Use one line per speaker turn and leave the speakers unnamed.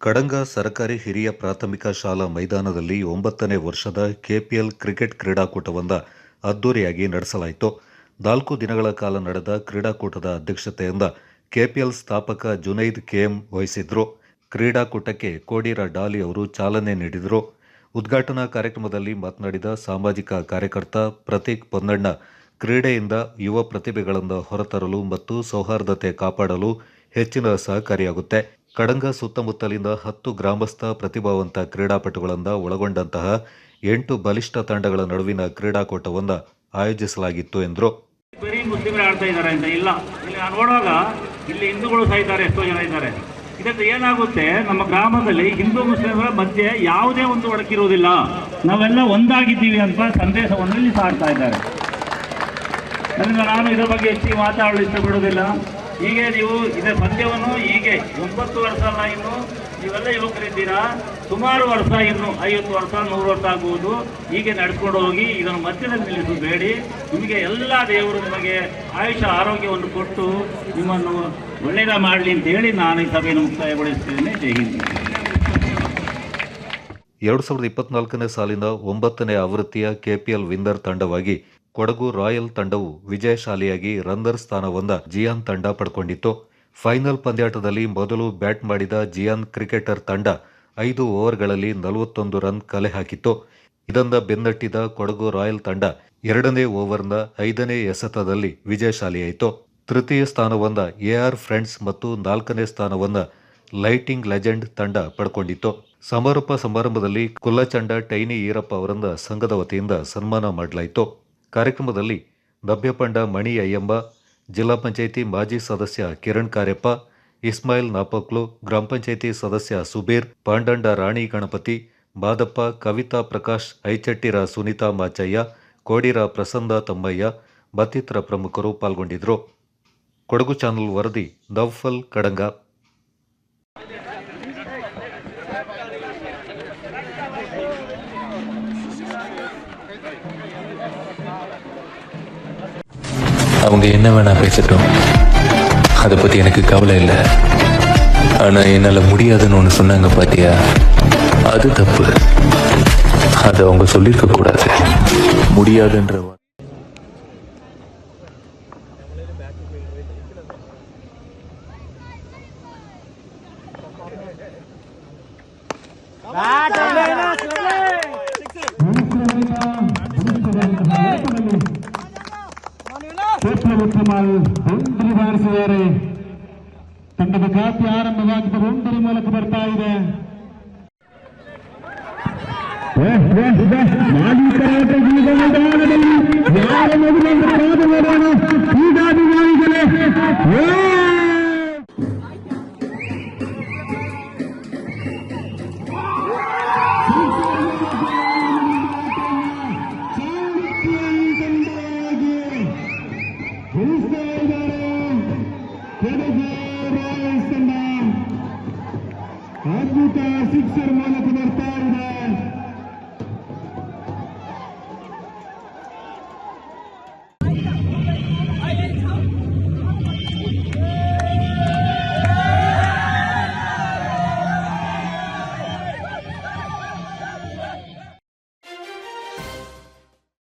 ಕಡಂಗ ಸರಕಾರಿ ಹಿರಿಯ ಪ್ರಾಥಮಿಕ ಶಾಲಾ ಮೈದಾನದಲ್ಲಿ ಒಂಬತ್ತನೇ ವರ್ಷದ ಕೆಪಿಎಲ್ ಕ್ರಿಕೆಟ್ ಕ್ರೀಡಾಕೂಟವೊಂದ ಅದ್ದೂರಿಯಾಗಿ ನಡೆಸಲಾಯಿತು. ನಾಲ್ಕು ದಿನಗಳ ಕಾಲ ನಡೆದ ಕ್ರೀಡಾಕೂಟದ ಅಧ್ಯಕ್ಷತೆಯಿಂದ ಕೆಪಿಎಲ್ ಸ್ಥಾಪಕ ಜುನೈದ್ ಕೆಎಂ ವಹಿಸಿದ್ರು. ಕ್ರೀಡಾಕೂಟಕ್ಕೆ ಕೋಡಿರ ಡಾಲಿ ಅವರು ಚಾಲನೆ ನೀಡಿದರು. ಉದ್ಘಾಟನಾ ಕಾರ್ಯಕ್ರಮದಲ್ಲಿ ಮಾತನಾಡಿದ ಸಾಮಾಜಿಕ ಕಾರ್ಯಕರ್ತ ಪ್ರತೀಕ್ ಪೊನ್ನಣ್ಣ, ಕ್ರೀಡೆಯಿಂದ ಯುವ ಪ್ರತಿಭೆಗಳನ್ನು ಹೊರತರಲು ಮತ್ತು ಸೌಹಾರ್ದತೆ ಕಾಪಾಡಲು ಹೆಚ್ಚಿನ ಸಹಕಾರಿಯಾಗುತ್ತೆ. ಕಡಂಗ ಸುತ್ತಮುತ್ತಲಿನ ಹತ್ತು ಗ್ರಾಮಸ್ಥ ಪ್ರತಿಭಾವಂತ ಕ್ರೀಡಾಪಟುಗಳನ್ನು ಒಳಗೊಂಡಂತಹ ಎಂಟು ಬಲಿಷ್ಠ ತಂಡಗಳ ನಡುವಿನ ಕ್ರೀಡಾಕೂಟವನ್ನು ಆಯೋಜಿಸಲಾಗಿತ್ತು ಎಂದರು.
ಬರೀ ಮುಸ್ಲಿಮರು ಆಡ್ತಾ ಅಂತ ಇಲ್ಲ. ಇಲ್ಲಿ ನೋಡುವಾಗ ಇಲ್ಲಿ ಹಿಂದೂಗಳು ಇದ್ದಾರೆ, ಎಷ್ಟೋ ಜನ ಇದ್ದಾರೆ. ಇದರಿಂದ ಏನಾಗುತ್ತೆ, ನಮ್ಮ ಗ್ರಾಮದಲ್ಲಿ ಹಿಂದೂ ಮುಸ್ಲಿಮರ ಮಧ್ಯೆ ಯಾವುದೇ ಒಂದು ಒಡಕಿರುವುದಿಲ್ಲ. ನಾವೆಲ್ಲ ಒಂದಾಗಿದ್ದೀವಿ ಅಂತ ಸಂದೇಶವನ್ನು ಇಲ್ಲಿ ಸಾಡ್ತಾ ಇದ್ದಾರೆ. ಅದರಿಂದ ನಾನು ಇದರ ಬಗ್ಗೆ ಹೆಚ್ಚಿಗೆ ಮಾತಾಡಲು ಇಷ್ಟಪಡುವುದಿಲ್ಲ. ಹೀಗೆ ನೀವು ಇದೇ ಪಂದ್ಯವನ್ನು ಹೀಗೆ ಒಂಬತ್ತು ವರ್ಷ ಅಲ್ಲ ಇನ್ನು, ನೀವೆಲ್ಲ ಯುವಕರಿದ್ದೀರಾ? ಸುಮಾರು ವರ್ಷ ಇನ್ನು, ಐವತ್ತು ವರ್ಷ, ನೂರು ವರ್ಷ ಆಗುವುದು ಹೀಗೆ ನಡ್ಕೊಂಡು ಹೋಗಿ ಇದನ್ನು ಮಧ್ಯದಲ್ಲಿ ನಿಲ್ಲಿಸಬೇಡಿ ನಿಮಗೆ ಎಲ್ಲ ದೇವರು ನಿಮಗೆ ಆಯುಷ, ಆರೋಗ್ಯವನ್ನು ಕೊಟ್ಟು ನಿಮ್ಮನ್ನು ಒಳ್ಳೆಯದ ಮಾಡಲಿ ಅಂತ ಹೇಳಿ ನಾನು ಈ ಸಭೆಯನ್ನು ಮುಕ್ತಾಯಗೊಳಿಸ್ತೇನೆ ಜೈ ಹಿಂದ್.
ಎರಡು ಸಾವಿರದ ಇಪ್ಪತ್ನಾಲ್ಕನೇ ಸಾಲಿನ ಒಂಬತ್ತನೇ ಆವೃತ್ತಿಯ ಕೆಪಿಎಲ್ ವಿಂದರ್ ತಂಡವಾಗಿ ಕೊಡಗು ರಾಯಲ್ ತಂಡವು ವಿಜಯಶಾಲಿಯಾಗಿ ರನ್ನರ್ ಸ್ಥಾನವೊಂದ ಜಿಯಾನ್ ತಂಡ ಪಡ್ಕೊಂಡಿತ್ತು. ಫೈನಲ್ ಪಂದ್ಯಾಟದಲ್ಲಿ ಮೊದಲು ಬ್ಯಾಟ್ ಮಾಡಿದ ಜಿಯಾನ್ ಕ್ರಿಕೆಟರ್ ತಂಡ ಐದು ಓವರ್ಗಳಲ್ಲಿ ನಲವತ್ತೊಂದು ರನ್ ಕಲೆ ಹಾಕಿತ್ತು. ಇದನ್ನ ಬೆನ್ನಟ್ಟಿದ ಕೊಡಗು ರಾಯಲ್ ತಂಡ ಎರಡನೇ ಓವರ್ನ ಐದನೇ ಎಸೆತದಲ್ಲಿ ವಿಜಯಶಾಲಿಯಾಯಿತು. ತೃತೀಯ ಸ್ಥಾನವನ್ನ ಎಆರ್ ಫ್ರೆಂಡ್ಸ್ ಮತ್ತು ನಾಲ್ಕನೇ ಸ್ಥಾನವನ್ನ ಲೈಟಿಂಗ್ ಲೆಜೆಂಡ್ ತಂಡ ಪಡ್ಕೊಂಡಿತ್ತು. ಸಮಾರೋಪ ಸಮಾರಂಭದಲ್ಲಿ ಕುಲ್ಲಚಂಡ ಟೈನಿ ಈರಪ್ಪ ಅವರನ್ನ ಸಂಘದ ವತಿಯಿಂದ ಸನ್ಮಾನ ಮಾಡಲಾಯಿತು. ಕಾರ್ಯಕ್ರಮದಲ್ಲಿ ದಬ್ಬೆಪಂಡ ಮಣಿ ಅಯ್ಯಂಬ ಜಿಲ್ಲಾ ಪಂಚಾಯಿತಿ ಮಾಜಿ ಸದಸ್ಯ ಕಿರಣ್ ಕಾರ್ಯಪ್ಪ, ಇಸ್ಮಾಯಿಲ್ ನಾಪಕ್ಲು, ಗ್ರಾಮ ಪಂಚಾಯಿತಿ ಸದಸ್ಯ ಸುಬೀರ್, ಪಾಂಡಂಡ ರಾಣಿ ಗಣಪತಿ ಬಾದಪ್ಪ ಕವಿತಾ ಪ್ರಕಾಶ್, ಐಚಟ್ಟಿರ ಸುನೀತಾ ಮಾಚಯ್ಯ, ಕೋಡಿರ ಪ್ರಸನ್ನ ತಮ್ಮಯ್ಯ, ಮತ್ತಿತರ ಪ್ರಮುಖರು ಪಾಲ್ಗೊಂಡಿದ್ದರು. ಕೊಡಗು ಚಾನಲ್ ವರದಿ ದೌಫಲ್ ಕಡಂಗ.
அவங்க என்ன வேணா பேசட்டும். அதை பத்தி எனக்கு கவலை இல்லை. ஆனா என்னால முடியாதுன்னு ஒண்ணு சொன்னாங்க பாத்தியா? அது தப்பு. அதை அவங்க சொல்லியிருக்க கூடாது. முடியாதுன்ற வா-
ಉತ್ತಮಲ್ ಬೌಂಡರಿ ಬಾರಿಸಿದ್ದಾರೆ ತಂಡದ ಖಾತೆ ಆರಂಭವಾಗಿ ಬೌಂಡರಿ ಮೂಲಕ ಬರ್ತಾ ಇದೆ ಮಾಲೀಕರಾಟ ಈಗ ಮೈದಾನದಲ್ಲಿ ಯಾರ ಮಗುವನ್ನು ಅದ್ಭುತ ಸಿಕ್ಸರ್ ಮೂಲಕ ಬರ್ತಾ ಇದೆ